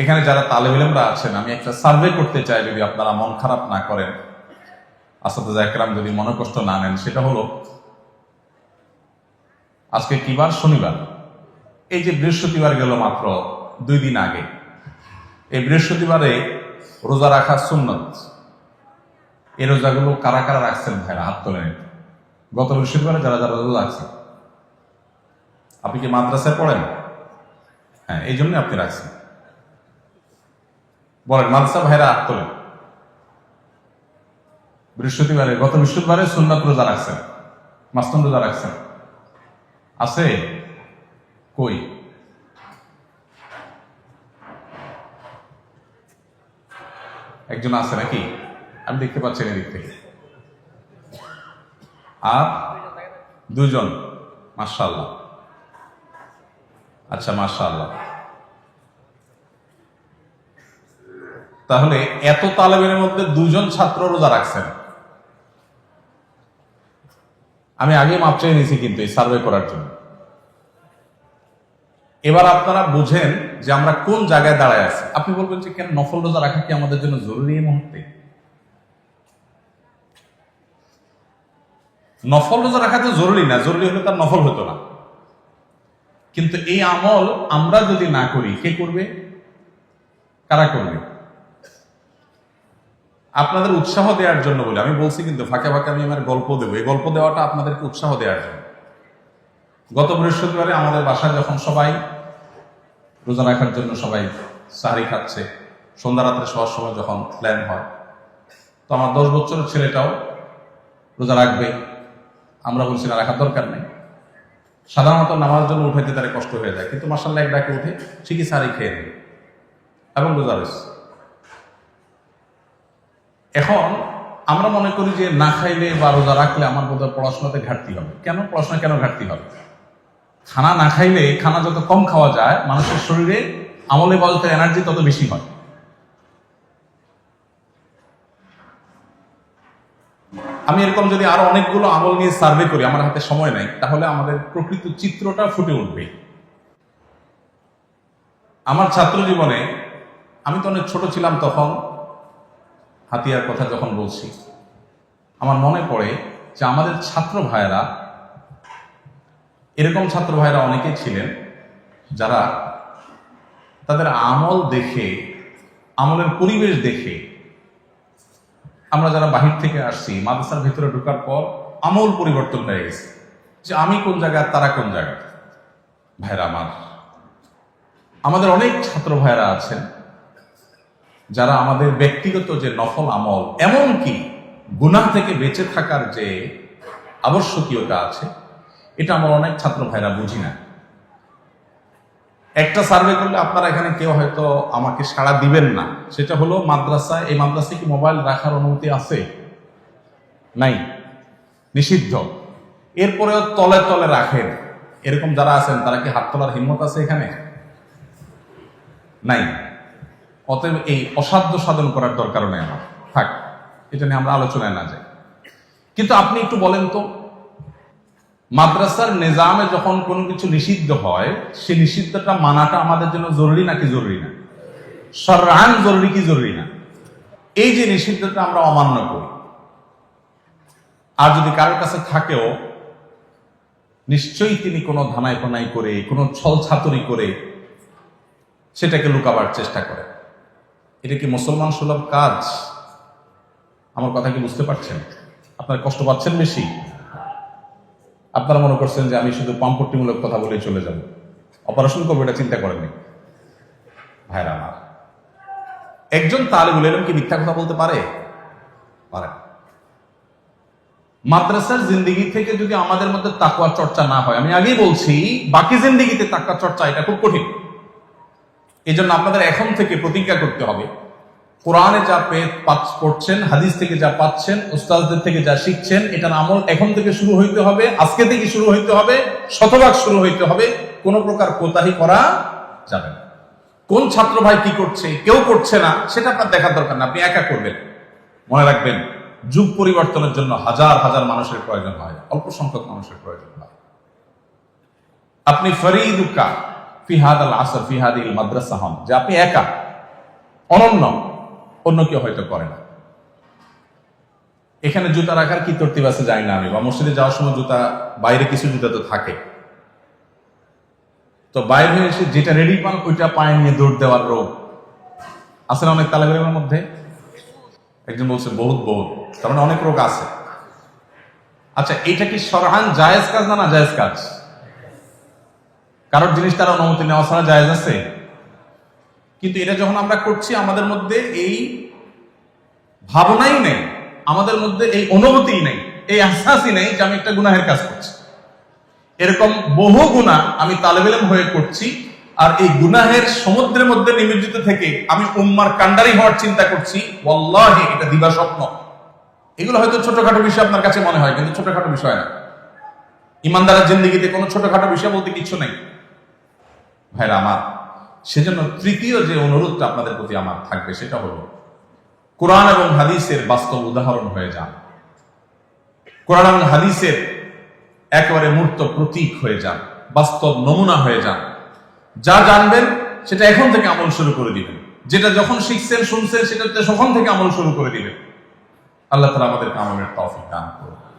এখানে যারা তালেবেলেমরা আছেন, আমি একটা সার্ভে করতে চাই যদি আপনারা মন খারাপ না করেন। আসাদ একরাম যদি মনে কষ্ট না নেন, সেটা হলো, আজকে কিবার শনিবার। এই যে বৃহস্পতিবার গেল মাত্র দুই দিন আগে। এই বৃহস্পতিবারে রোজা রাখা সুন্নত। এই রোজাগুলো কারা কারা রাখছেন ভাইরা? হাত তোলেন গত বৃহস্পতিবারে যারা যারা রোজা রাখছেন, আপনি কি মাদ্রাসায় পড়েন? হ্যাঁ এই জন্যই আপনি রাখছেন। বলেন, মাদ্রাসা ভাইরা হাত তোলেন। বৃহস্পতিবারে, গত বৃহস্পতিবারে সুন্নত রোজা রাখছেন মাস্তন রোজা রাখছেন। আছে? কই? একজন আছে নাকি? আমি দেখতে পাচ্ছি এদিক থেকে। আর? দুজন মার্শাল্লাহ আচ্ছা মার্শাল্লাহ তাহলে এত তালেবের মধ্যে দুজন ছাত্র রোজা রাখছেন। আমি আগে মাপ চেয়ে নিয়েছি কিন্তু এই সার্ভে করার জন্য। এবার আপনারা বুঝেন যে আমরা কোন জায়গায় দাঁড়ায় আছি। আপনি বলবেন যে কেন নফল রোজা রাখা কি আমাদের জন্য জরুরি এই মুহূর্তে? নফল রোজা রাখা তো জরুরি না, জরুরি হলে তার নফল হতো না। কিন্তু এই আমল আমরা যদি না করি, কে করবে? কারা করবে? আপনাদের উৎসাহ দেওয়ার জন্য বলে, আমি বলছি কিন্তু ফাঁকে ফাঁকে আমি আমার গল্প দেবো। এই গল্প দেওয়াটা আপনাদেরকে উৎসাহ দেওয়ার জন্য। গত বৃহস্পতিবারে আমাদের বাসায় যখন সবাই রোজা রাখার জন্য সবাই সাহারি খাচ্ছে, সন্ধ্যা রাত্রে সবার সময় যখন প্ল্যান হয়, তো আমার দশ বছরের ছেলেটাও রোজা রাখবে। আমরা বলছি, না, রাখার দরকার নেই। সাধারণত নামার জন্য উঠাইতে তারা কষ্ট হয়ে যায়, কিন্তু মাসাল্লাহ এক ডাকে উঠে ঠিকই সারি খেয়ে নেবে এবং রোজা রয়েছে। এখন আমরা মনে করি যে না খাইলে বা রোজা রাখলে আমার বোধহয় পড়াশোনাতে ঘাটতি হবে। কেন? পড়াশোনা কেন ঘাটতি হবে? খানা না খাইলে খানা যত কম খাওয়া যায়, মানুষের শরীরে আমলে বলতে এনার্জি তত বেশি হয়। আমি এরকম যদি আরও অনেকগুলো আমল নিয়ে সার্ভে করি, আমার হাতে সময় নাই, তাহলে আমাদের প্রকৃত চিত্রটা ফুটে উঠবে। আমার ছাত্র জীবনে আমি তো অনেক ছোট ছিলাম তখন হাতিয়ার কথা যখন বলছি, আমার মনে পড়ে যে আমাদের ছাত্র ভাইয়েরা, এরকম ছাত্র ভাইয়েরা অনেকেই ছিলেন যারা তাদের আমল দেখে, আমলের পরিবেশ দেখে, আমরা যারা বাহির থেকে আসছি, মাদ্রাসার ভিতরে ঢোকার পর আমল পরিবর্তন হয়ে গেছে। যে আমি কোন জায়গায় তারা কোন জায়গায়? ভাইরা আমার, আমাদের অনেক ছাত্র ভাইরা আছেন যারা আমাদের ব্যক্তিগত যে নফল আমল, এমনকি গুনাহ থেকে বেঁচে থাকার যে আবশ্যকীয়তা আছে, এটা আমার অনেক ছাত্র ভাইরা বুঝি না। একটা সার্ভে করলে আপনারা এখানে কেউ হয়তো আমাকে সাড়া দিবেন না। সেটা হলো মাদ্রাসায় এই মাদ্রাসায় কি মোবাইল রাখার অনুমতি আছে? নাই। নিষিদ্ধ। এরপরেও তলে তলে রাখেন। এরকম যারা আছেন, তারা কি হাত তোলার হিম্মত আছে এখানে? নাই। অতএব এই অসাধ্য সাধন করার দরকার নেই আমার। থাক, এটা নিয়ে আমরা আলোচনায় না যাই। কিন্তু আপনি একটু বলেন তো, মাদ্রাসার নিজামে যখন কোনো কিছু নিষিদ্ধ হয় সে নিষিদ্ধটা মানাটা আমাদের জন্য জরুরি নাকি জরুরি না? সরান জরুরি কি জরুরি না? এই যে নিষিদ্ধটা আমরা অমান্য করি। আর যদি কারোর কাছে থাকেও, নিশ্চয়ই তিনি কোনো ধানাই পানাই করে, কোনো ছল ছাতুরি করে সেটাকে লুকাবার চেষ্টা করে এটা কি মুসলমান সুলভ কাজ? আমার কথা কি বুঝতে পারছেন? আপনারা কষ্ট পাচ্ছেন বেশি? আপনারা মনে করছেন যে আমি শুধু পাম্পট্টিমূলক কথা বলে চলে যাব। অপারেশন করব, এটা চিন্তা করেননি। ভাইরা আমার, একজন তালিবুল এলম কি মিথ্যা কথা বলতে পারে? পারে মাদ্রাসার জিন্দিগি থেকে যদি আমাদের মধ্যে তাকুয়ার চর্চা না হয়, আমি আগেই বলছি, বাকি জিন্দিগিতে তাকুয়ার চর্চা, এটা খুব কঠিন। এই জন্য আপনাদের এখন থেকে প্রতিজ্ঞা করতে হবে। কোরআনে যা পড়ছেন, হাদিস থেকে যা পাচ্ছেন, উস্তাদদের থেকে যা শিখছেন, এটার আমল এখন থেকে শুরু হইতে হবে, আজকে থেকে শুরু হইতে হবে, শতভাগ শুরু হইতে হবে, কোনো প্রকার কোতাহি করা যাবে না। কোন ছাত্র ভাই কি করছে, কেউ করছে না, সেটা আপনার দেখার দরকার না, আপনি একা করবেন। মনে রাখবেন, যুগ পরিবর্তনের জন্য হাজার হাজার মানুষের প্রয়োজন হয়, অল্প সংখ্যক মানুষের প্রয়োজন হয়। আপনি ফরিদুকা ফিহাদ আল আসর ফিহাদ ইল মাদ্রাসা হন, যে আপনি একা, অনন্য, অন্য কেউ হয়তো করে না। এখানে জুতা রাখার কি তরতিব আছে জানি না আমি। বা মসজিদে যাওয়ার সময় জুতা, বাইরে কিছু জুতা তো থাকে। তো বাইরে এসে যেটা রেডি পান, ওইটা পায়ে নিয়ে দৌড় দেওয়ার রোগ। আছে না অনেক তালেবের মধ্যে? একজন বলছে, বহুত বহুত। তার মানে অনেক রোগ আছে। আচ্ছা এটা কি সরহান জায়েজ কাজ না না জায়েজ কাজ? কারোর জিনিস তার অনুমতি নেওয়া ছাড়া জায়েজ আছে? কিন্তু এটা যখন আমরা করছি, আমাদের মধ্যে এই ভাবনাই নেই, আমাদের মধ্যে এই অনুভূতিই নেই, এই আশ্বাসই নেই যে আমি একটা গুনাহের কাজ করছি। এরকম বহু গুণা আমি তালেবেলেম হয়ে করছি আর এই গুনাহের সমুদ্রের মধ্যে নিমজ্জিত থেকে আমি উম্মার কান্ডারি হওয়ার চিন্তা করছি, ওয়াল্লাহি, এটা দিবা স্বপ্ন। এগুলো হয়তো ছোটখাটো বিষয় আপনার কাছে মনে হয়, কিন্তু ছোটখাটো বিষয় না। ইমানদারের জিন্দগিতে কোনো ছোটখাটো বিষয় বলতে কিছু নেই। ভাইরা আমার, সেজন্য তৃতীয় যে অনুরোধটা আপনাদের প্রতি আমার থাকবে, সেটা হলো, কোরআন এবং হাদিসের বাস্তব উদাহরণ হয়ে যান। কোরআন এবং হাদিসের একেবারে মূর্ত প্রতীক হয়ে যান, বাস্তব নমুনা হয়ে যান। যা জানবেন, সেটা এখন থেকে আমল শুরু করে দিবেন। যেটা যখন শিখছেন, শুনছেন সেটা তখন থেকে আমল শুরু করে দিবেন। আল্লাহ তালা আমাদের আমলের তৌফিক দান করুন।